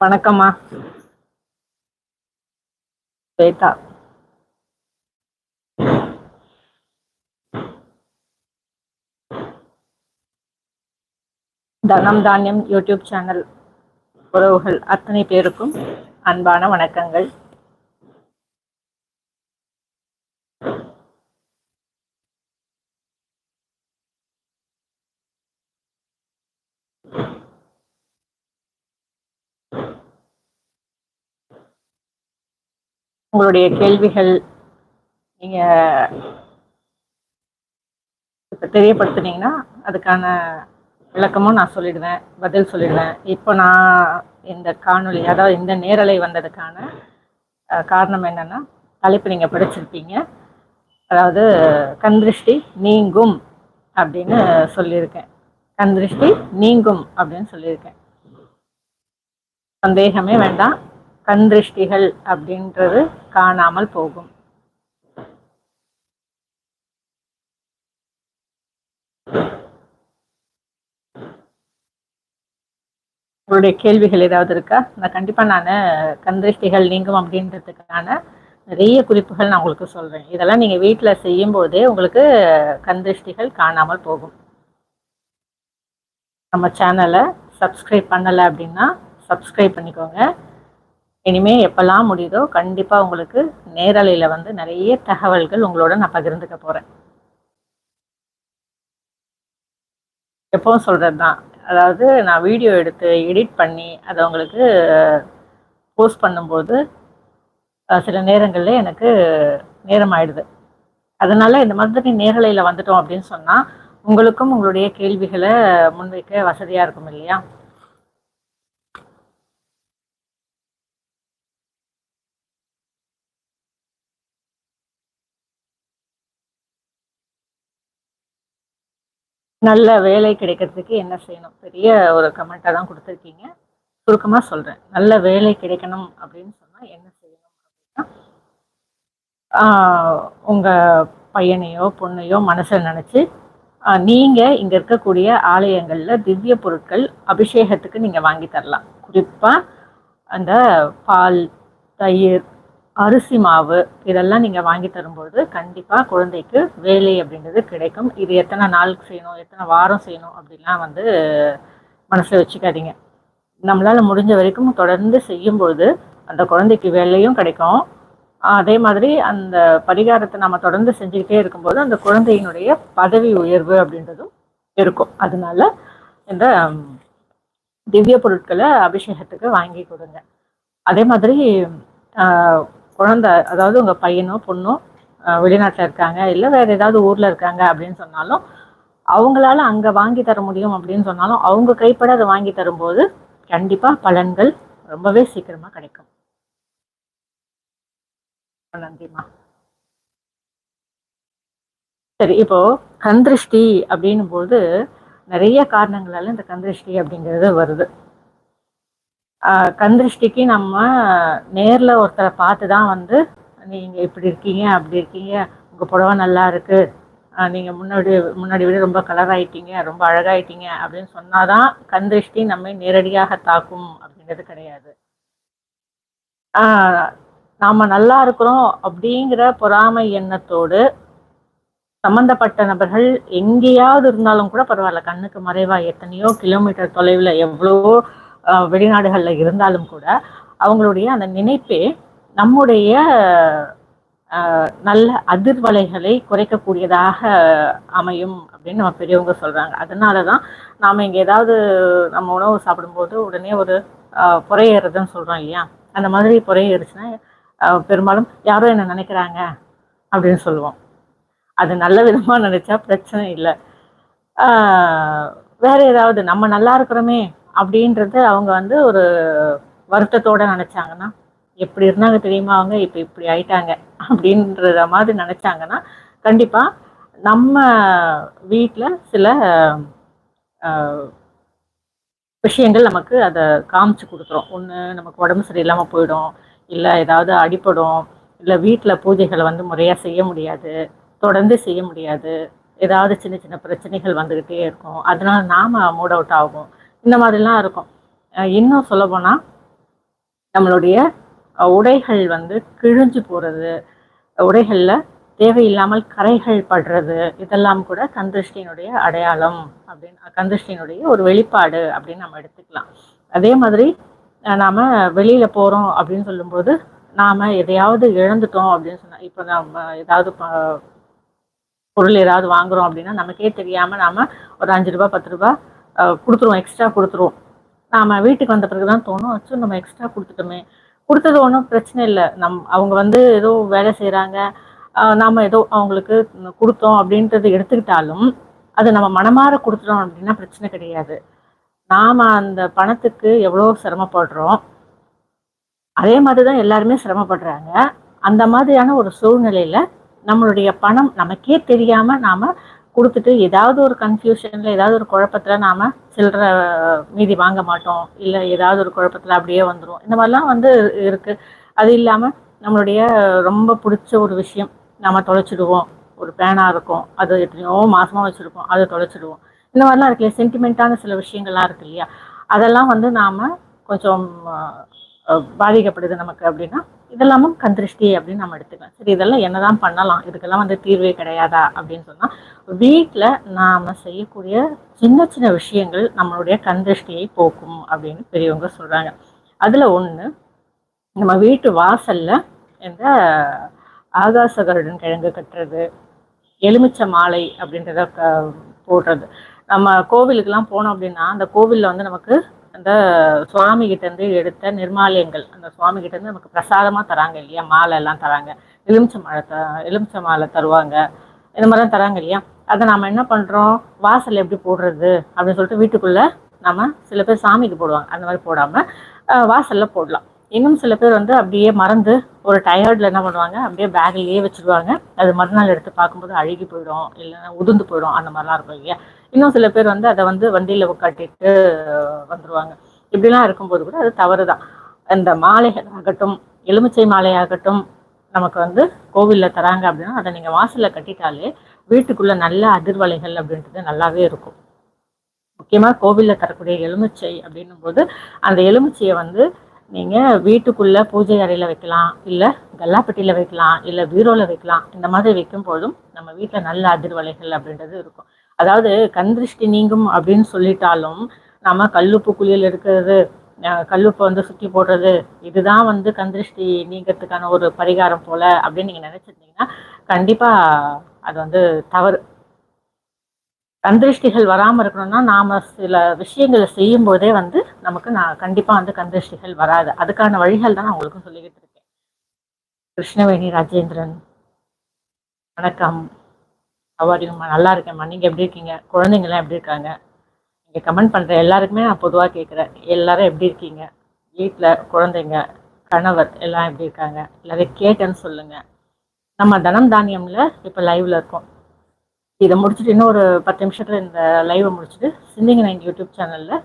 வணக்கம்மா. ஸ்வேதா. தனம் தானியம் யூடியூப் சேனல் உறவுகள் அத்தனை பேருக்கும் அன்பான வணக்கங்கள். உங்களுடைய கேள்விகள் நீங்க இப்ப தெரியப்படுத்துனீங்கன்னா அதுக்கான விளக்கமும் நான் சொல்லிடுவேன் பதில் சொல்லிடுவேன். இப்போ நான் இந்த காணொளி அதாவது இந்த நேரலை வந்ததுக்கான காரணம் என்னன்னா தலைப்பு நீங்க படிச்சிருப்பீங்க. அதாவது கந்திருஷ்டி நீங்கும் அப்படின்னு சொல்லியிருக்கேன். கந்திருஷ்டி நீங்கும் அப்படின்னு சொல்லியிருக்கேன். சந்தேகமே வேண்டாம். கந்திருஷ்டிகள் அப்படின்றது காணாமல் போகும். உங்களுடைய கேள்விகள் ஏதாவது இருக்கா? நான் கண்டிப்பா நான் கந்திருஷ்டிகள் நீங்கும் அப்படின்றதுக்கான நிறைய குறிப்புகள் நான் உங்களுக்கு சொல்றேன். இதெல்லாம் நீங்க வீட்டில் செய்யும் போதே உங்களுக்கு கந்திருஷ்டிகள் காணாமல் போகும். நம்ம சேனலை சப்ஸ்கிரைப் பண்ணலை அப்படின்னா சப்ஸ்கிரைப் பண்ணிக்கோங்க. இனிமேல் எப்பெல்லாம் முடியுதோ கண்டிப்பாக உங்களுக்கு நேரலையில் வந்து நிறைய தகவல்கள் உங்களோட நான் பகிர்ந்துக்க போகிறேன் எப்பவும் சொல்கிறது தான் அதாவது நான் வீடியோ எடுத்து எடிட் பண்ணி அதை உங்களுக்கு போஸ்ட் பண்ணும்போது சில நேரங்களில் எனக்கு நேரம் ஆயிடுது அதனால் இந்த மாதிரி நேரலையில் வந்துட்டோம் அப்படின்னு சொன்னால் உங்களுக்கும் உங்களுடைய கேள்விகளை முன்வைக்க வசதியாக இருக்கும் இல்லையா? நல்ல வேலை கிடைக்கிறதுக்கு என்ன செய்யணும்? பெரிய ஒரு கமெண்ட்டாக தான் கொடுத்துருக்கீங்க. சுருக்கமாக சொல்கிறேன் நல்ல வேலை கிடைக்கணும் அப்படின்னு சொன்னால் என்ன செய்யணும் அப்படின்னா உங்கள் பையனையோ பொண்ணையோ மனசில் நினச்சி நீங்கள் இங்கே இருக்கக்கூடிய ஆலயங்களில் திவ்ய பொருட்கள் அபிஷேகத்துக்கு நீங்கள் வாங்கி தரலாம். குறிப்பாக அந்த பால் தயிர் அரிசி மாவு இதெல்லாம் நீங்கள் வாங்கி தரும்போது கண்டிப்பாக குழந்தைக்கு வேலை அப்படின்றது கிடைக்கும். இது எத்தனை நாளுக்கு செய்யணும் எத்தனை வாரம் செய்யணும் அப்படிலாம் வந்து மனசில் வச்சுக்காதீங்க. நம்மளால் முடிஞ்ச வரைக்கும் தொடர்ந்து செய்யும்பொழுது அந்த குழந்தைக்கு வேலையும் கிடைக்கும். அதே மாதிரி அந்த பரிகாரத்தை நம்ம தொடர்ந்து செஞ்சுக்கிட்டே இருக்கும்போது அந்த குழந்தையினுடைய பதவி உயர்வு அப்படின்றதும் இருக்கும். அதனால இந்த திவ்ய பொருட்களை அபிஷேகத்துக்கு வாங்கி கொடுங்க. அதே மாதிரி குழந்தை அதாவது உங்கள் பையனோ பொண்ணோ வெளிநாட்டில் இருக்காங்க இல்லை வேறு ஏதாவது ஊரில் இருக்காங்க அப்படின்னு சொன்னாலும் அவங்களால அங்கே வாங்கி தர முடியும் அப்படின்னு சொன்னாலும் அவங்க கைப்பட அதை வாங்கி தரும்போது கண்டிப்பாக பலன்கள் ரொம்பவே சீக்கிரமாக கிடைக்கும். நன்றிம்மா. சரி இப்போ கந்திருஷ்டி அப்படின்னும் போது நிறைய காரணங்களால இந்த கந்திருஷ்டி அப்படிங்கிறது வருது. கந்திருஷ்டிக்கு நம்ம நேர்ல ஒருத்தரை பார்த்து தான் வந்து நீங்க இப்படி இருக்கீங்க அப்படி இருக்கீங்க உங்க புடவை நல்லா இருக்கு. ஆஹ் நீங்க முன்னாடி முன்னாடி விட ரொம்ப கலர் ஆயிட்டீங்க ரொம்ப அழகாயிட்டீங்க அப்படின்னு சொன்னாதான் கந்திருஷ்டி நம்மை நேரடியாக தாக்கும் அப்படிங்கிறது கிடையாது. ஆஹ் நாம நல்லா இருக்கிறோம் அப்படிங்கிற பொறாமை எண்ணத்தோடு சம்பந்தப்பட்ட நபர்கள் எங்கேயாவது இருந்தாலும் கூட பரவாயில்ல கண்ணுக்கு மறைவா எத்தனையோ கிலோமீட்டர் தொலைவில் எவ்வளோ வெளிநாடுகளில் இருந்தாலும் கூட அவங்களுடைய அந்த நினைப்பே நம்முடைய நல்ல அதிர்வலைகளை குறைக்கக்கூடியதாக அமையும் அப்படின்னு நம்ம பெரியவங்க சொல்கிறாங்க அதனால தான் நாம் இங்கே ஏதாவது நம்ம உணவு சாப்பிடும்போது உடனே ஒரு புறையேறதுன்னு சொல்கிறோம் இல்லையா? அந்த மாதிரி புறையேறுச்சுன்னா பெரும்பாலும் யாரோ என்ன நினைக்கிறாங்க அப்படின்னு சொல்லுவோம். அது நல்ல விதமாக நினச்சா பிரச்சனை இல்லை. வேற ஏதாவது நம்ம நல்லா இருக்கிறோமே அப்படின்றது அவங்க வந்து ஒரு வருத்தத்தோட நினைச்சாங்கன்னா எப்படி இருந்தாங்க தெரியுமா அவங்க? இப்போ இப்படி ஆயிட்டாங்க அப்படின்றத மாதிரி நினைச்சாங்கன்னா கண்டிப்பா நம்ம வீட்டில் சில விஷயங்கள் நமக்கு அதை காமிச்சு கொடுத்துரும் ஒன்று நமக்கு உடம்பு சரியில்லாமல் போயிடும் இல்லை ஏதாவது அடிப்படும் இல்லை வீட்டில் பூஜைகளை வந்து முறையாக செய்ய முடியாது தொடர்ந்து செய்ய முடியாது ஏதாவது சின்ன சின்ன பிரச்சனைகள் வந்துக்கிட்டே இருக்கும். அதனால நாம் மூட் அவுட் ஆகும். இந்த மாதிரிலாம் இருக்கும். இன்னும் சொல்ல போனால் நம்மளுடைய உடைகள் வந்து கிழிஞ்சு போகிறது உடைகளில் தேவையில்லாமல் கரைகள் படுறது இதெல்லாம் கூட கந்திருஷ்டியினுடைய அடையாளம் அப்படின்னு கந்திருஷ்டியினுடைய ஒரு வெளிப்பாடு அப்படின்னு நம்ம எடுத்துக்கலாம். அதே மாதிரி நாம் வெளியில் போகிறோம் அப்படின்னு சொல்லும்போது நாம் எதையாவது இழந்துட்டோம் அப்படின்னு சொன்னால் இப்போ நம்ம ஏதாவது பொருள் ஏதாவது வாங்குறோம் அப்படின்னா நமக்கே தெரியாமல் நாம் ஒரு அஞ்சு ரூபா பத்து ரூபா கொடுத்துருவோம் எக்ஸ்ட்ரா கொடுத்துருவோம். நாம் வீட்டுக்கு வந்த பிறகு தான் தோணும் அச்சு நம்ம எக்ஸ்ட்ரா கொடுத்துட்டோமே. கொடுத்தது ஒன்றும் பிரச்சனை இல்லை. நம் அவங்க வந்து ஏதோ வேலை செய்கிறாங்க நாம் ஏதோ அவங்களுக்கு கொடுத்தோம் அப்படின்றத எடுத்துக்கிட்டாலும் அது நம்ம மனமாற கொடுத்துட்டோம் அப்படின்னா பிரச்சனை கிடையாது. நாம் அந்த பணத்துக்கு எவ்வளோ சிரமப்படுறோம் அதே மாதிரி தான் எல்லாருமே சிரமப்படுறாங்க. அந்த மாதிரியான ஒரு சூழ்நிலையில் நம்மளுடைய பணம் நமக்கே தெரியாமல் நாம் கொடுத்துட்டு ஏதாவது ஒரு கன்ஃபியூஷனில் ஏதாவது ஒரு குழப்பத்தில் நாம் சில்லற மீதி வாங்க மாட்டோம். இல்லை ஏதாவது ஒரு குழப்பத்தில் அப்படியே வந்துடும் இந்த மாதிரிலாம் வந்து இருக்குது அது இல்லாமல் நம்மளுடைய ரொம்ப பிடிச்ச ஒரு விஷயம் நம்ம தொலைச்சிடுவோம். ஒரு பேனாக இருக்கும் அது எத்தனையோ மாதமாக வச்சுருப்போம் அதை தொலைச்சிடுவோம். இந்த மாதிரிலாம் இருக்கு சென்டிமெண்ட்டான சில விஷயங்கள்லாம் இருக்கு இல்லையா? அதெல்லாம் வந்து நாம் கொஞ்சம் பாதிக்கப்படுது நமக்கு அப்படின்னா இதெல்லாமும் கந்திருஷ்டி அப்படின்னு நம்ம எடுத்துக்கலாம். சரி இதெல்லாம் என்னதான் பண்ணலாம்? இதுக்கெல்லாம் வந்து தீர்வே கிடையாதா? அப்படின்னு சொன்னால் வீட்டில் நாம் செய்யக்கூடிய சின்ன சின்ன விஷயங்கள் நம்மளுடைய கந்திருஷ்டியை போக்கும் அப்படின்னு பெரியவங்க சொல்கிறாங்க அதில் ஒன்று நம்ம வீட்டு வாசலில் இந்த ஆகாசகருடன் கிழங்கு கட்டுறது எலுமிச்சை மாலை அப்படின்றத போடுறது. நம்ம கோவிலுக்கெல்லாம் போனோம் அப்படின்னா அந்த கோவிலில் வந்து நமக்கு அந்த சுவாமிகிட்டேருந்து எடுத்த நிர்மாலயங்கள் அந்த சுவாமிகிட்டேருந்து நமக்கு பிரசாதமாக தராங்க இல்லையா? மாலை எல்லாம் தராங்க. எலுமிச்சை மாலை த எலுமிச்சை மாலை தருவாங்க. இந்த மாதிரிலாம் தராங்க இல்லையா? அதை நாம் என்ன பண்ணுறோம் வாசல் எப்படி போடுறது? அப்படின்னு சொல்லிட்டு வீட்டுக்குள்ளே நம்ம சில பேர் சாமிக்கு போடுவாங்க. அந்த மாதிரி போடாமல் வாசலில் போடலாம். இன்னும் சில பேர் வந்து அப்படியே மறந்து ஒரு டயர்டில் என்ன பண்ணுவாங்க? அப்படியே பேக்லேயே வச்சுருவாங்க. அது மறுநாள் எடுத்து பார்க்கும்போது அழுகி போயிடும் இல்லைன்னா உதிர்ந்து போயிடும். அந்த மாதிரிலாம் இருக்கும் இல்லையா? இன்னும் சில பேர் வந்து அதை வந்து வண்டியில் கட்டிட்டு வந்துடுவாங்க இப்படிலாம் இருக்கும்போது கூட அது தவறு தான் அந்த மாலைகள் ஆகட்டும் எலுமிச்சை மாலையாகட்டும் நமக்கு வந்து கோவிலில் தராங்க அப்படின்னா அதை நீங்கள் வாசலில் கட்டிட்டாலே வீட்டுக்குள்ளே நல்ல அதிர்வலைகள் அப்படின்றது நல்லாவே இருக்கும். முக்கியமாக கோவிலில் தரக்கூடிய எலுமிச்சை அப்படின்னும் போது அந்த எலுமிச்சையை வந்து நீங்கள் வீட்டுக்குள்ளே பூஜை அறையில் வைக்கலாம் இல்லை கல்லாப்பட்டியில் வைக்கலாம் இல்லை பீரோவில் வைக்கலாம். இந்த மாதிரி வைக்கும் போதும் நம்ம வீட்டில் நல்ல அதிர்வலைகள் அப்படின்றது இருக்கும். அதாவது கந்திருஷ்டி நீங்கும் அப்படின்னு சொல்லிட்டாலும் நம்ம கல்லுப்பு குளியல் எடுக்கிறது கல்லுப்பை வந்து சுற்றி போடுறது இதுதான் வந்து கந்திருஷ்டி நீங்கிறதுக்கான ஒரு பரிகாரம் போல அப்படின்னு நீங்கள் நினச்சிருந்தீங்கன்னா கண்டிப்பாக அது வந்து தவறு. கந்திருஷ்டிகள் வராமல் இருக்கணும்னா நாம் சில விஷயங்களை செய்யும் போதே வந்து நமக்கு நான் கண்டிப்பாக வந்து கந்திருஷ்டிகள் வராது. அதுக்கான வழிகள் தான் நான் உங்களுக்கு சொல்லிக்கிட்டு இருக்கேன். கிருஷ்ணவேணி ராஜேந்திரன். வணக்கம். அவாரிங்கம்மா நல்லா இருக்கேன்மா. நீங்கள் எப்படி இருக்கீங்க? குழந்தைங்களாம் எப்படி இருக்காங்க? நீங்கள் கமெண்ட் பண்ணுற எல்லாருக்குமே நான் பொதுவாக கேட்குறேன் எல்லாரும் எப்படி இருக்கீங்க? வீட்டில் குழந்தைங்க கணவர் எல்லாம் எப்படி இருக்காங்க? எல்லாரையும் கேட்டேன்னு சொல்லுங்கள் நம்ம தனம் தானியமில் இப்போ லைவில் இருக்கோம். இதை முடிச்சுட்டு இன்னும் ஒரு பத்து நிமிஷத்தில் இந்த லைவை முடிச்சுட்டு சிந்திங்க நைன் யூடியூப் சேனலில்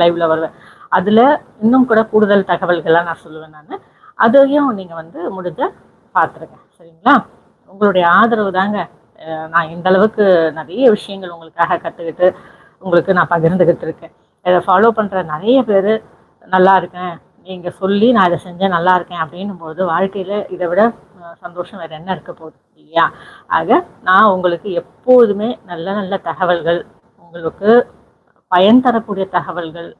லைவில் வருவேன். அதில் இன்னும் கூட கூடுதல் தகவல்கள்லாம் நான் சொல்லுவேன் நான். அதையும் நீங்கள் வந்து முடிஞ்ச பார்த்துருங்க சரிங்களா? உங்களுடைய ஆதரவு தாங்க நான் இந்த அளவுக்கு நிறைய விஷயங்கள் உங்களுக்காக கற்றுக்கிட்டு உங்களுக்கு நான் பகிர்ந்துக்கிட்டு இருக்கேன். இதை ஃபாலோ பண்ணுற நிறைய பேர் நல்லா இருக்கேன். நீங்கள் சொல்லி நான் இதை செஞ்சேன் நல்லா இருக்கேன் அப்படின்னும் போது வாழ்க்கையில் இதை விட சந்தோஷம் வேறு என்ன இருக்க போகுது? இல்லையா? ஆக நான் உங்களுக்கு எப்போதுமே நல்ல நல்ல தகவல்கள் உங்களுக்கு பயன் தரக்கூடிய தகவல்கள்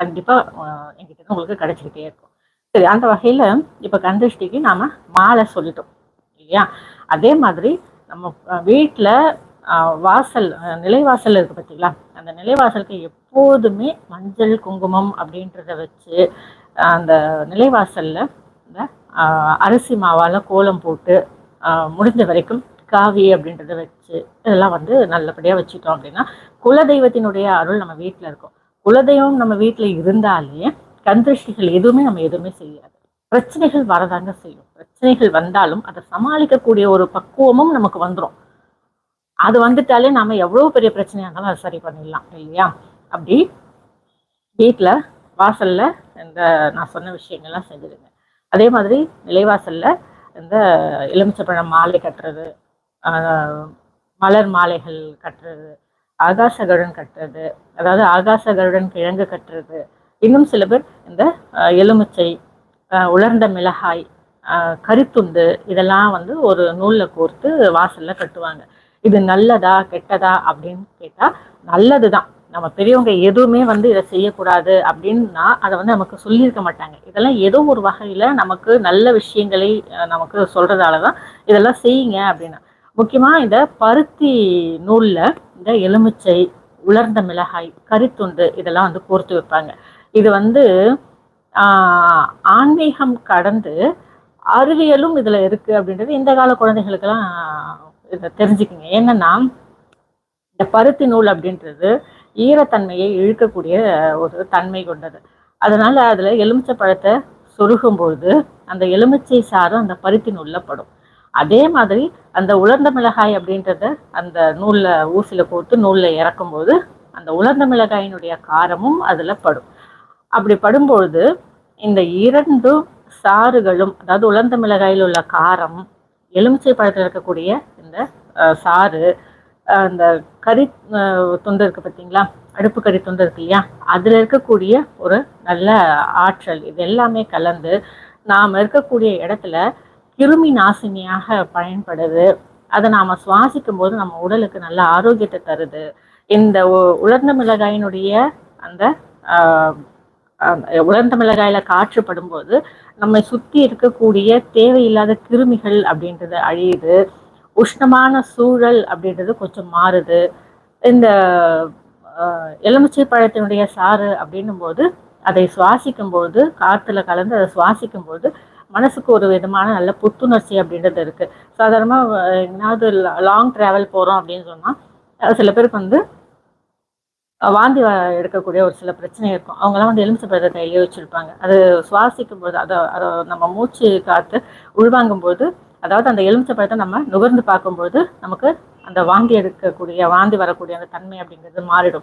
கண்டிப்பாக என்கிட்ட உங்களுக்கு கிடைச்சிக்கிட்டே இருக்கும். சரி அந்த வகையில் இப்போ கந்திருஷ்டிக்கு நாம் மாலை சொல்லிட்டோம். இல்லையா? அதே மாதிரி நம்ம வீட்டில் வாசல் நிலைவாசல் இருக்குது பார்த்தீங்களா அந்த நிலைவாசலுக்கு எப்போதுமே மஞ்சள் குங்குமம் அப்படின்றத வச்சு அந்த நிலைவாசலில் இந்த அரிசி மாவால் கோலம் போட்டு முடிஞ்ச வரைக்கும் காவி அப்படின்றத வச்சு இதெல்லாம் வந்து நல்லபடியாக வச்சுட்டோம் அப்படின்னா குலதெய்வத்தினுடைய அருள் நம்ம வீட்டில் இருக்கும். குலதெய்வம் நம்ம வீட்டில் இருந்தாலே கந்திருஷ்டிகள் எதுவுமே நம்ம எதுவுமே செய்யாது. பிரச்சனைகள் வரதாங்க செய்யும். பிரச்சனைகள் வந்தாலும் அதை சமாளிக்கக்கூடிய ஒரு பக்குவமும் நமக்கு வந்துடும் அது வந்துட்டாலே நாம எவ்வளவு பெரிய பிரச்சனையாக இருந்தாலும் அதை சரி பண்ணிடலாம் இல்லையா? அப்படி வீட்டில் வாசல்ல இந்த நான் சொன்ன விஷயங்கள்லாம் செஞ்சிருங்க அதே மாதிரி நிலைவாசல்ல இந்த எலுமிச்சப்பழம் மாலை கட்டுறது மலர் மாலைகள் கட்டுறது ஆகாசகருடன் கட்டுறது அதாவது ஆகாச கருடன் கிழங்கு கட்டுறது. இன்னும் சில பேர் இந்த எலுமிச்சை உலர்ந்த மிளகாய் ஆஹ், கரித்துண்டு இதெல்லாம் வந்து ஒரு நூலில் கோர்த்து வாசலில் கட்டுவாங்க. இது நல்லதா கெட்டதா அப்படின்னு கேட்டால் நல்லது தான் நம்ம பெரியவங்க எதுவுமே வந்து இதை செய்யக்கூடாது அப்படின்னா அதை வந்து நமக்கு சொல்லியிருக்க மாட்டாங்க. இதெல்லாம் ஏதோ ஒரு வகையில் நமக்கு நல்ல விஷயங்களை நமக்கு சொல்கிறதால தான் இதெல்லாம் செய்யுங்க அப்படின்னா. முக்கியமாக இந்த பருத்தி நூலில் இந்த எலுமிச்சை உலர்ந்த மிளகாய் கரித்துண்டு இதெல்லாம் வந்து கோர்த்து வைப்பாங்க. இது வந்து ஆன்மீகம் கடந்து அறிவியலும் இதுல இருக்கு அப்படின்றது இந்த கால குழந்தைகளுக்கெல்லாம் இதை தெரிஞ்சுக்குங்க. என்னன்னா இந்த பருத்தி நூல் அப்படின்றது ஈரத்தன்மையை இழுக்கக்கூடிய ஒரு தன்மை கொண்டது. அதனால அதுல எலுமிச்சை பழத்தை சொருகும்போது அந்த எலுமிச்சை சாறு அந்த பருத்தி நூல்ல படும். அதே மாதிரி அந்த உலர்ந்த மிளகாய் அப்படின்றத அந்த நூல்ல ஊசில போட்டு நூல்ல இறக்கும்போது அந்த உலர்ந்த மிளகாயினுடைய காரமும் அதுல படும். அப்படி படும்பொழுது இந்த இரண்டு சாறுகளும் அதாவது உலர்ந்த மிளகாயில் உள்ள காரம் எலுமிச்சை பழத்தில் இருக்கக்கூடிய இந்த சாறு அந்த கறி துண்டு இருக்கு பார்த்தீங்களா அடுப்பு கறி துண்டு இருக்கு இல்லையா? அதில் இருக்கக்கூடிய ஒரு நல்ல ஆற்றல் இது எல்லாமே கலந்து நாம் இருக்கக்கூடிய இடத்துல கிருமி நாசினியாக பயன்படுது. அதை நாம் சுவாசிக்கும் போது நம்ம உடலுக்கு நல்ல ஆரோக்கியத்தை தருது. இந்த உ- உலர்ந்த மிளகாயினுடைய அந்த ஆஹ், உலர்ந்த காற்று படும்போது நம்மை சுத்தி இருக்கக்கூடிய தேவையில்லாத கிருமிகள் அப்படின்றது அழியுது. உஷ்ணமான சூழல் அப்படின்றது கொஞ்சம் மாறுது. இந்த எலுமிச்சை பழத்தினுடைய சாறு அப்படின்னும் போது அதை சுவாசிக்கும் போது காற்றுல கலந்து அதை சுவாசிக்கும் போது மனசுக்கு ஒரு விதமான நல்ல புத்துணர்ச்சி அப்படின்றது இருக்கு. சாதாரணமாக எங்கேயாவது லாங் டிராவல் போறோம் அப்படின்னு சொன்னா சில பேருக்கு வந்து வாந்தி வ- எடுக்கக்கூடிய ஒரு சில பிரச்சனை இருக்கும். அவங்கெல்லாம் வந்து எலுமிச்சை பழத்தை கையிலேயே வச்சிருப்பாங்க. அது சுவாசிக்கும் போது அதை அதை நம்ம மூச்சு காத்து உள்வாங்கும் போது அதாவது அந்த எலுமிச்சை பழத்தை நம்ம நுகர்ந்து பார்க்கும்போது நமக்கு அந்த வாந்தி எடுக்கக்கூடிய வாந்தி வரக்கூடிய அந்த தன்மை அப்படிங்கிறது மாறிடும்.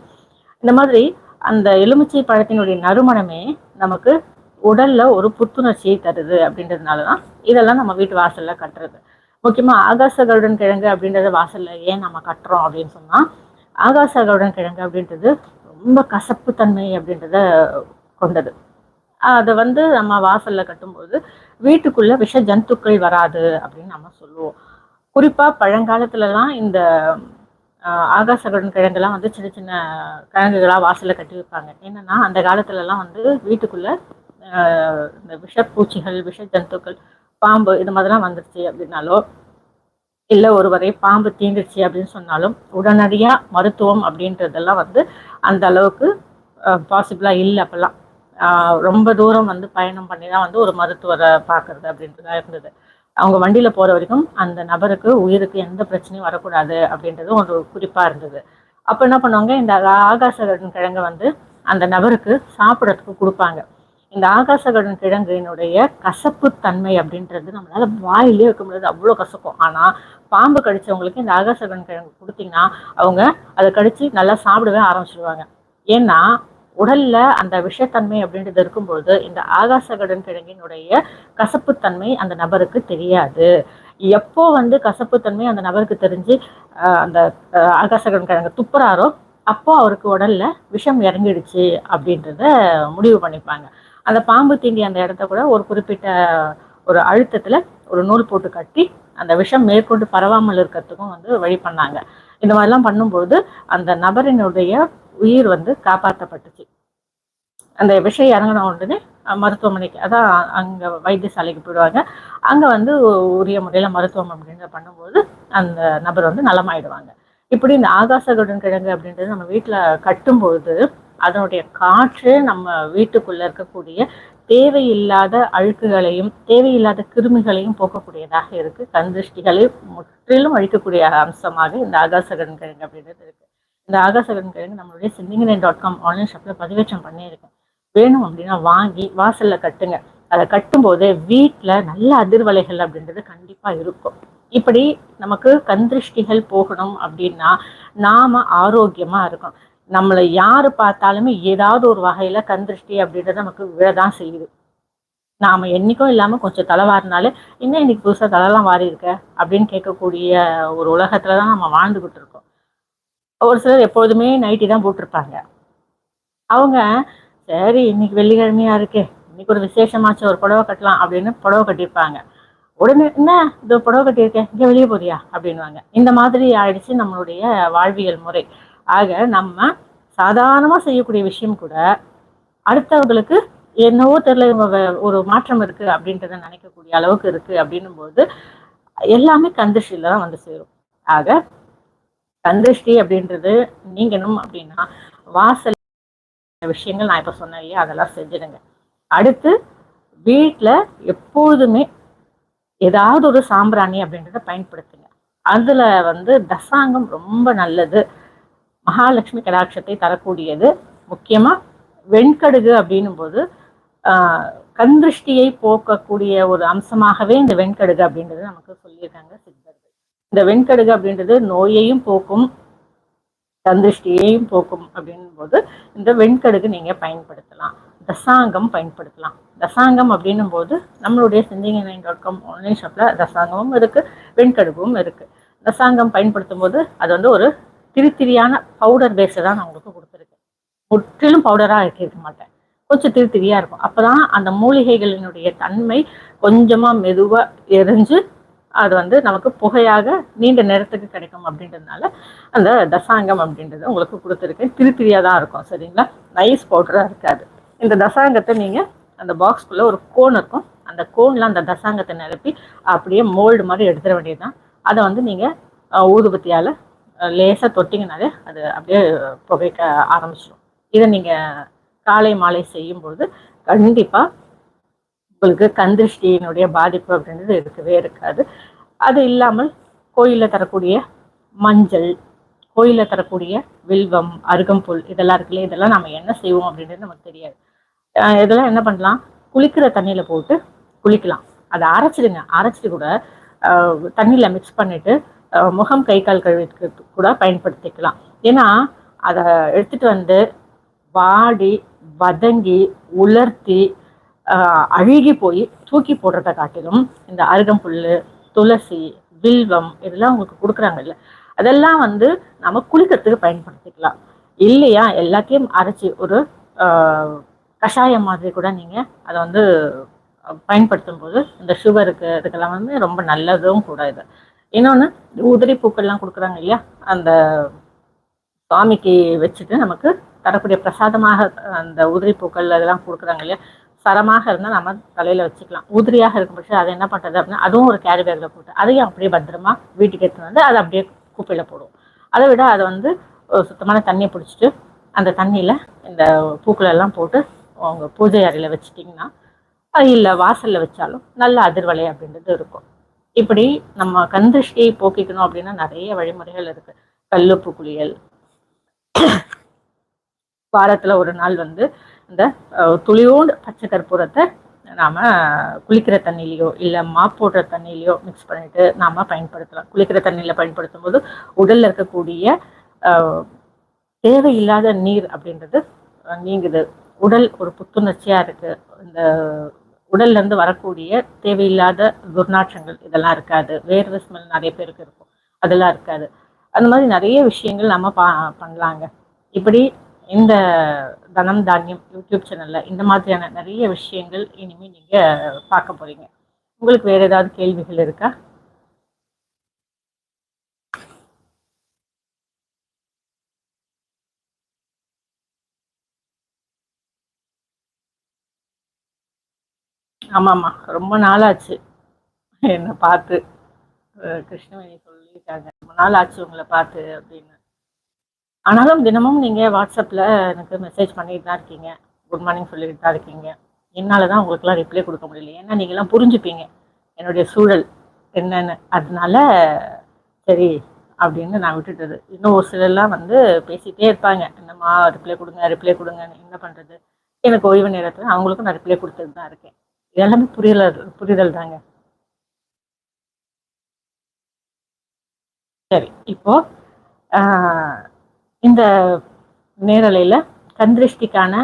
இந்த மாதிரி அந்த எலுமிச்சை பழத்தினுடைய நறுமணமே நமக்கு உடல்ல ஒரு புத்துணர்ச்சியை தருது அப்படின்றதுனால தான் இதெல்லாம் நம்ம வீட்டு வாசல்ல கட்டுறது. முக்கியமா ஆகாச கருடன் கிழங்கு அப்படின்றத வாசல்ல ஏன் நம்ம கட்டுறோம் அப்படின்னு சொன்னா ஆகாச கருடன் கிழங்கு அப்படின்றது ரொம்ப கசப்பு தன்மை அப்படின்றத கொண்டது. அதை வந்து நம்ம வாசல்ல கட்டும்போது வீட்டுக்குள்ள விஷ ஜந்துக்கள் வராது அப்படின்னு நம்ம சொல்லுவோம். குறிப்பா பழங்காலத்துலலாம் இந்த ஆகாசகடன் கிழங்குலாம் வந்து சின்ன சின்ன கிழங்குகளாக வாசலில் கட்டி வைப்பாங்க என்னன்னா அந்த காலத்துலலாம் வந்து வீட்டுக்குள்ள இந்த விஷப்பூச்சிகள் விஷ ஜந்துக்கள் பாம்பு இது மாதிரிலாம் வந்துருச்சு அப்படின்னாலோ இல்லை ஒருவரை பாம்பு தீண்டுச்சு அப்படின்னு சொன்னாலும் உடனடியாக மருத்துவம் அப்படின்றதெல்லாம் வந்து அந்த அளவுக்கு பாசிபிளாக இல்லை அப்போல்லாம். ரொம்ப தூரம் வந்து பயணம் பண்ணி தான் வந்து ஒரு மருத்துவரை பார்க்கறது அப்படின்றதா இருந்தது. அவங்க வண்டியில் போகிற வரைக்கும் அந்த நபருக்கு உயிருக்கு எந்த பிரச்சனையும் வரக்கூடாது அப்படின்றது ஒரு குறிப்பாக இருந்தது. அப்போ என்ன பண்ணுவாங்க இந்த ஆகாச கிழங்கு வந்து அந்த நபருக்கு சாப்பிட்றதுக்கு கொடுப்பாங்க. இந்த ஆகாசகடன் கிழங்கினுடைய கசப்பு தன்மை அப்படின்றது நம்மளால வாயிலே வைக்க முடியாது. அவ்வளோ கசக்கும். ஆனால் பாம்பு கடிச்சவங்களுக்கு இந்த ஆகாசகடன் கிழங்கு கொடுத்தீங்கன்னா அவங்க அதை கடிச்சு நல்லா சாப்பிடவே ஆரம்பிச்சிடுவாங்க ஏன்னா உடல்ல அந்த விஷத்தன்மை அப்படின்றது இருக்கும்போது இந்த ஆகாசகடன் கிழங்கினுடைய கசப்புத்தன்மை அந்த நபருக்கு தெரியாது. எப்போ வந்து கசப்புத்தன்மை அந்த நபருக்கு தெரிஞ்சு அந்த ஆகாசகடன் கிழங்கு துப்புறாரோ அப்போ அவருக்கு உடல்ல விஷம் இறங்கிடுச்சு அப்படின்றத முடிவு பண்ணிப்பாங்க. அந்த பாம்பு தீண்டி அந்த இடத்த கூட ஒரு குறிப்பிட்ட ஒரு அழுத்தத்துல ஒரு நூல் போட்டு கட்டி அந்த விஷம் மேற்கொண்டு பரவாமல் இருக்கிறதுக்கும் வந்து வழி பண்ணாங்க. இந்த மாதிரிலாம் பண்ணும்போது அந்த நபரினுடைய உயிர் வந்து காப்பாற்றப்பட்டுச்சு அந்த விஷயம் இறங்கின உடனே மருத்துவமனைக்கு அதான் அங்கே வைத்தியசாலைக்கு போயிடுவாங்க. அங்கே வந்து உரிய முறையில் மருத்துவம் அப்படின்றத பண்ணும்போது அந்த நபர் வந்து நலமாயிடுவாங்க. இப்படி இந்த ஆகாசகருடன் கிழங்கு அப்படின்றது நம்ம வீட்டில் கட்டும்போது அதனுடைய காற்று நம்ம வீட்டுக்குள்ள இருக்கக்கூடிய தேவையில்லாத அழுக்குகளையும் தேவையில்லாத கிருமிகளையும் போக்கக்கூடியதாக இருக்கு. கந்திருஷ்டிகளை முற்றிலும் அழிக்கக்கூடிய அம்சமாக இந்த ஆகாசகன் கிழங்கு அப்படின்றது இருக்கு. இந்த ஆகாசகன் கிழங்கு நம்மளுடைய சிந்திங்கனை டாட் காம் ஆன்லைன் ஷாப்ல பதிவேற்றம் பண்ணியிருக்கேன் வேணும் அப்படின்னா வாங்கி வாசல்ல கட்டுங்க. அதை கட்டும்போது வீட்டில் நல்ல அதிர்வலைகள் அப்படின்றது கண்டிப்பாக இருக்கும். இப்படி நமக்கு கந்திருஷ்டிகள் போகணும் அப்படின்னா நாம ஆரோக்கியமாக இருக்கணும். நம்மளை யாரு பார்த்தாலுமே ஏதாவது ஒரு வகையில கந்திருஷ்டி அப்படின்றது நமக்கு விழதான் செய்யுது. நாம என்னைக்கும் இல்லாம கொஞ்சம் தலை வாரினாலே இன்னும் இன்னைக்கு புதுசா தலைலாம் வாரி இருக்க அப்படின்னு கேட்கக்கூடிய ஒரு உலகத்துலதான் நம்ம வாழ்ந்துகிட்டு இருக்கோம். ஒரு சிலர் எப்பொழுதுமே நைட்டி தான் போட்டிருப்பாங்க. அவங்க சரி இன்னைக்கு வெள்ளிக்கிழமையா இருக்கே இன்னைக்கு ஒரு விசேஷமாச்சு ஒரு புடவை கட்டலாம் அப்படின்னு புடவை கட்டியிருப்பாங்க. உடனே என்ன இது புடவை கட்டியிருக்கேன் இங்கே வெளியே போறியா? அப்படின்வாங்க இந்த மாதிரி ஆயிடுச்சு நம்மளுடைய வாழ்வியல் முறை. ஆக நம்ம சாதாரணமாக செய்யக்கூடிய விஷயம் கூட அடுத்தவங்களுக்கு என்னவோ தெரியல ஒரு மாற்றம் இருக்கு அப்படின்றத நினைக்கக்கூடிய அளவுக்கு இருக்கு அப்படின்னும் போது எல்லாமே கந்திருஷ்டியில தான் வந்து சேரும். ஆக கந்திருஷ்டி அப்படின்றது நீங்கணும் அப்படின்னா வாசல் விஷயங்கள் நான் இப்ப சொன்னேன் இல்லையா? அதெல்லாம் செஞ்சிடுங்க. அடுத்து வீட்டில் எப்போதுமே ஏதாவது ஒரு சாம்பிராணி அப்படின்றத பயன்படுத்துங்க. அதுல வந்து தசாங்கம் ரொம்ப நல்லது. மகாலட்சுமி கடாட்சத்தை தரக்கூடியது. முக்கியமா வெண்கடுகு அப்படின்னும் போது கந்திருஷ்டியை போக்கக்கூடிய ஒரு அம்சமாகவே இந்த வெண்கடுகு அப்படின்றது நமக்கு சொல்லியிருக்காங்க சித்தர்கள். இந்த வெண்கடுகு அப்படின்றது நோயையும் போக்கும் கந்திருஷ்டியையும் போக்கும் அப்படின்னும் போது இந்த வெண்கடுகு நீங்க பயன்படுத்தலாம். தசாங்கம் பயன்படுத்தலாம். தசாங்கம் அப்படின்னும் போது நம்மளுடைய சிந்திங்க நைன் டாட் காம் ஆன்லைன் ஷாப்ல தசாங்கமும் இருக்கு வெண்கடுகும் இருக்கு. தசாங்கம் பயன்படுத்தும் போது அது வந்து ஒரு திரித்திரியான பவுடர் பேஸை தான் நான் உங்களுக்கு கொடுத்துருக்கேன். முற்றிலும் பவுடராக இருக்க மாட்டேன். கொஞ்சம் திருத்திரியாக இருக்கும். அப்போ தான் அந்த மூலிகைகளினுடைய தன்மை கொஞ்சமாக மெதுவாக எரிஞ்சு அது வந்து நமக்கு புகையாக நீண்ட நேரத்துக்கு கிடைக்கும் அப்படின்றதுனால அந்த தசாங்கம் அப்படின்றது உங்களுக்கு கொடுத்துருக்கேன். திருத்திரியாக தான் இருக்கும் சரிங்களா? நைஸ் பவுடராக இருக்காது. இந்த தசாங்கத்தை நீங்கள் அந்த பாக்ஸ்க்குள்ளே ஒரு கோன் இருக்கும். அந்த கோனில் அந்த தசாங்கத்தை நிரப்பி அப்படியே மோல்டு மாதிரி எடுத்துட வேண்டியதுதான். அதை வந்து நீங்கள் ஊதுபத்தியால் லேசாக தொட்டிங்கனாலே அது அப்படியே புகைக்க ஆரம்பிச்சிடும் இதை நீங்கள் காலை மாலை செய்யும்பொழுது கண்டிப்பாக உங்களுக்கு கந்திருஷ்டியினுடைய பாதிப்பு அப்படின்றது இருக்கவே இருக்காது. அது இல்லாமல் கோயிலில் தரக்கூடிய மஞ்சள் கோயிலில் தரக்கூடிய வில்வம் அருகம்புல் இதெல்லாம் இருக்குல்ல இதெல்லாம் நம்ம என்ன செய்வோம் அப்படின்றது நமக்கு தெரியாது. இதெல்லாம் என்ன பண்ணலாம்? குளிக்கிற தண்ணியில் போட்டு குளிக்கலாம். அதை அரைச்சிடுங்க. அரைச்சிட்டு கூட தண்ணியில் மிக்ஸ் பண்ணிட்டு முகம் கை கால் கழுவிக்கு கூட பயன்படுத்திக்கலாம். ஏன்னா அதை எடுத்துட்டு வந்து வாடி வதங்கி உலர்த்தி அழுகி போய் தூக்கி போடுறத காட்டிலும் இந்த அருகம்புல் துளசி வில்வம் இதெல்லாம் உங்களுக்கு கொடுக்குறாங்கல்ல அதெல்லாம் வந்து நம்ம குளிக்கிறதுக்கு பயன்படுத்திக்கலாம். இல்லையா? எல்லாத்தையும் அரைச்சி ஒரு கஷாயம் மாதிரி கூட நீங்கள் அதை வந்து பயன்படுத்தும் போது இந்த சுகருக்கு இதுக்கெல்லாம் வந்து ரொம்ப நல்லதும் கூட இது. இன்னொன்று உதிரி பூக்கள்லாம் கொடுக்குறாங்க இல்லையா? அந்த சுவாமிக்கு வச்சுட்டு நமக்கு தரக்கூடிய பிரசாதமாக அந்த உதிரி பூக்கள் அதெல்லாம் கொடுக்குறாங்க இல்லையா? சரமாக இருந்தால் நம்ம தலையில் வச்சுக்கலாம். உதிரியாக இருக்கும் பட்சம் அதை என்ன பண்ணுறது அப்படின்னா அதுவும் ஒரு கேரி பேக்கில் போட்டு அதையும் அப்படியே பத்திரமா வீட்டுக்கு எடுத்துகிட்டு வந்து அதை அப்படியே குப்பையில் போடுவோம். அதை விட அதை வந்து சுத்தமான தண்ணியை பிடிச்சிட்டு அந்த தண்ணியில் இந்த பூக்களெல்லாம் போட்டு அவங்க பூஜை அறையில் வச்சுட்டிங்கன்னா இல்லை வாசலில் வச்சாலும் நல்ல அதிர்வலை அப்படின்றது இருக்கும். இப்படி நம்ம கந்திருஷ்டியை போக்கிக்கணும் அப்படின்னா நிறைய வழிமுறைகள் இருக்கு. கல்லுப்பு குளியல். வாரத்துல ஒரு நாள் வந்து இந்த துளியோண்டு பச்சை கற்பூரத்தை நாம குளிக்கிற தண்ணியிலையோ இல்லை மாப் போடுற தண்ணியிலையோ மிக்ஸ் பண்ணிட்டு நாம பயன்படுத்தலாம். குளிக்கிற தண்ணியில பயன்படுத்தும் போது உடல்ல இருக்கக்கூடிய தேவையில்லாத நீர் அப்படின்றது நீங்குது. உடல் ஒரு புத்துணர்ச்சியா இருக்கு. இந்த உடல்ல இருந்து வரக்கூடிய தேவையில்லாத துர்நாற்றங்கள் இதெல்லாம் இருக்காது. வேர்வை ஸ்மெல் நிறைய பேருக்கு இருக்கும். அதெல்லாம் இருக்காது. அந்த மாதிரி நிறைய விஷயங்கள் நம்ம பா பண்ணலாங்க. இப்படி இந்த தனம் தானியம் யூடியூப் சேனல்ல இந்த மாதிரியான நிறைய விஷயங்கள் இனிமே நீங்க பார்க்க போறீங்க. உங்களுக்கு வேற ஏதாவது கேள்விகள் இருக்கா? ஆமாம்மா. ரொம்ப நாளாச்சு. என்னை பார்த்து. கிருஷ்ணவேணி சொல்லியிருக்காங்க ரொம்ப நாள் ஆச்சு உங்களை பார்த்து அப்படின்னு. ஆனாலும் தினமும் நீங்கள் வாட்ஸ்அப்பில் எனக்கு மெசேஜ் பண்ணிட்டு தான் இருக்கீங்க. குட் மார்னிங் சொல்லிட்டு தான் இருக்கீங்க. என்னால் தான் உங்களுக்குலாம் ரிப்ளை கொடுக்க முடியல. ஏன்னா நீங்களாம் புரிஞ்சுப்பீங்க. என்னுடைய சூழல் என்னென்னு. அதனால சரி அப்படின்னு நான் விட்டுட்டது. இன்னும் ஒரு சிலர்லாம் வந்து பேசிகிட்டே இருப்பாங்க. என்னம்மா ரிப்ளை கொடுங்க ரிப்ளை கொடுங்கன்னு என்ன பண்ணுறது எனக்கு ஓய்வு நேரத்தில் அவங்களுக்கும் நான் ரிப்ளை கொடுத்துட்டு தான் இருக்கேன். எல்லாமே புரியல புரிதல் தாங்க. சரி இப்போ ஆஹ், இந்த நேரலையில் கந்திருஷ்டிக்கான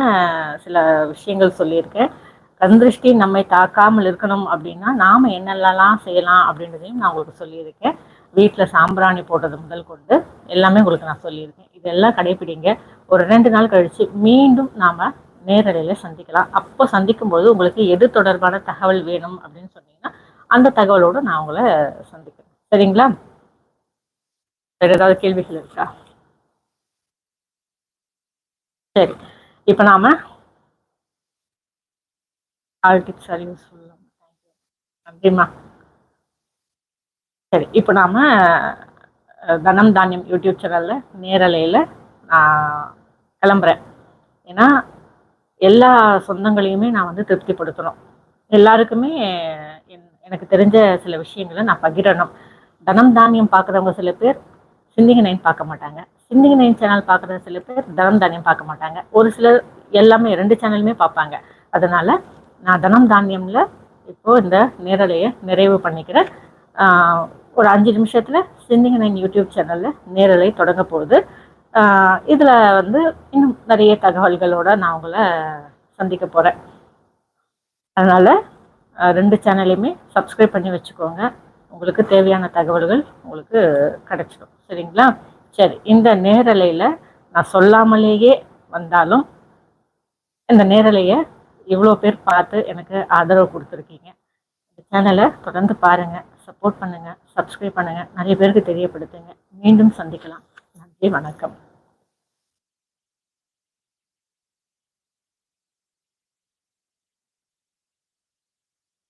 சில விஷயங்கள் சொல்லியிருக்கேன். கந்திருஷ்டி நம்மை தாக்காமல் இருக்கணும் அப்படின்னா நாம் என்னென்னலாம் செய்யலாம் அப்படின்றதையும் நான் உங்களுக்கு சொல்லியிருக்கேன். வீட்டில் சாம்பிராணி போடுறது முதல் கொண்டு எல்லாமே உங்களுக்கு நான் சொல்லியிருக்கேன். இதெல்லாம் கடைபிடிங்க ஒரு ரெண்டு நாள் கழித்து மீண்டும் நாம் நேரடியில் சந்திக்கலாம். அப்போ சந்திக்கும்போது உங்களுக்கு எது தொடர்பான தகவல் வேணும் அப்படின்னு சொன்னீங்கன்னா அந்த தகவலோடு நான் உங்களை சந்திக்கிறேன். சரிங்களா? வேற ஏதாவது கேள்விகள் இருக்கா? சரி. இப்போ நாம ஆல் டிப்ஸ் ஆர் யூஸ்ஃபுல் நன்றிம்மா சரி இப்போ நாம தனம் தானியம் யூடியூப் சேனல்ல நேரலையில் நான் கிளம்புறேன். ஏன்னா எல்லா சொந்தங்களையுமே நான் வந்து திருப்திப்படுத்தணும். எல்லாருக்குமே என்- எனக்கு தெரிஞ்ச சில விஷயங்களை நான் பகிரணும். தனம் தானியம் பார்க்குறவங்க சில பேர் சிந்திங்க நைன் பார்க்க மாட்டாங்க. சிந்திங்க நைன் சேனல் பார்க்குற சில பேர் தனம் தானியம் பார்க்க மாட்டாங்க. ஒரு சிலர் எல்லாமே ரெண்டு சேனலுமே பார்ப்பாங்க. அதனால நான் தனம் தானியம்ல இப்போ இந்த நேரலையை நிறைவு பண்ணிக்கிறேன். ஒரு அஞ்சு நிமிஷத்துல சிந்திங்க நைன் யூடியூப் சேனல்ல நேரலை தொடங்க போகுது. இதில் வந்து இன்னும் நிறைய தகவல்களோட நான் உங்களை சந்திக்க போகிறேன் அதனால் ரெண்டு சேனலையுமே சப்ஸ்கிரைப் பண்ணி வச்சுக்கோங்க. உங்களுக்கு தேவையான தகவல்கள் உங்களுக்கு கிடைச்சிடும். சரிங்களா? சரி இந்த நேரலையில் நான் சொல்லாமலேயே வந்தாலும் இந்த நேரலையை இவ்வளோ பேர் பார்த்து எனக்கு ஆதரவு கொடுத்துருக்கீங்க. இந்த சேனலை தொடர்ந்து பாருங்கள் சப்போர்ட் பண்ணுங்கள் சப்ஸ்கிரைப் பண்ணுங்கள் நிறைய பேருக்கு தெரியப்படுத்துங்க. மீண்டும் சந்திக்கலாம். நன்றி வணக்கம்.